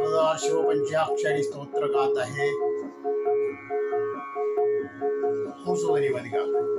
शिवपंचाक्षरी स्तोत्र गात आहे हंसध्वनीमध्ये गात आहे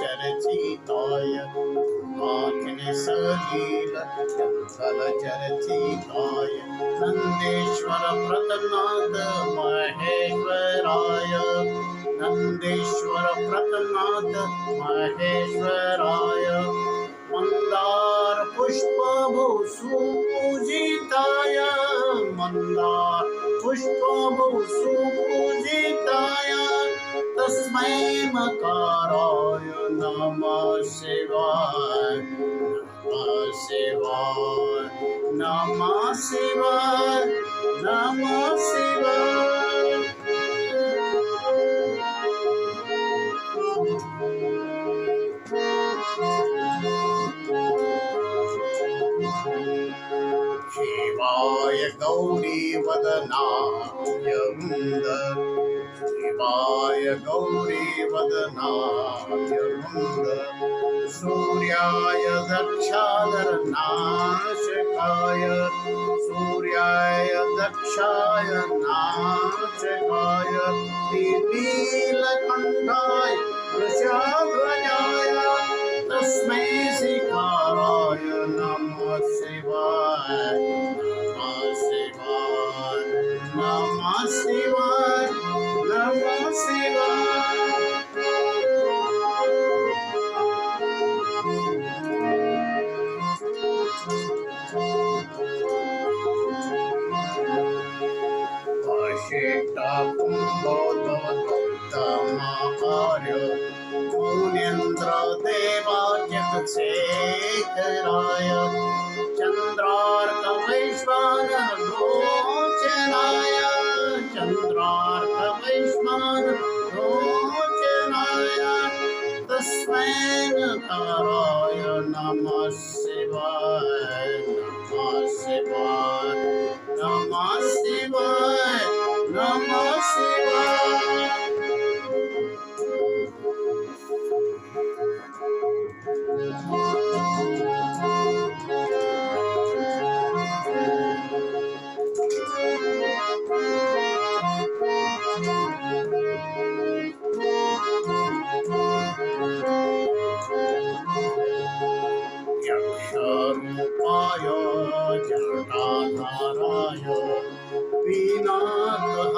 चरचिताय माखिनि सलील चञ्चलचरचिताय नन्देश्वर प्रतनाद महेश्वराय नंदेश्वर प्रतनाद महेश्वराय मन्दार पुष्पभूषु पूजिताय मन्दा पुष्पभूषुपूजिताय तस्मै मकाराय नमः शिवाय नमः शिवाय नमः शिवाय नमः शिवाय गौरीवदनाय वृन्द शिवाय गौरीवदनाय वृन्द सूर्याय दक्षादरनाशकाय। सूर्याय दक्षाय नाशकाय नीलकण्ठाय वृषध्वजाय तस्मै शिकाराय नमः शिवाय। अशिष्टकुम्भोदोत्तमार्य मुनीन्द्रदेवाजगशेखराय चन्द्रार्कवैश्वानरोचनाय चन्द्रार्कवैश्वानरोचनाय तस्मै नकाराय नमः शिवाय नमः शिवाय नमः शिवाय नमः शिवाय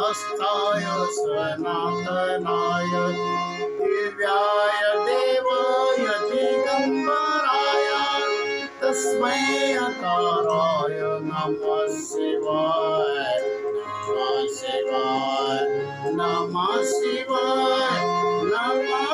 पीनाकहस्ताय सनातनाय दिव्याय देवाय दिगम्बराय तस्मै अकाराय नमः शिवाय नमः शिवाय नमः शिवाय नमः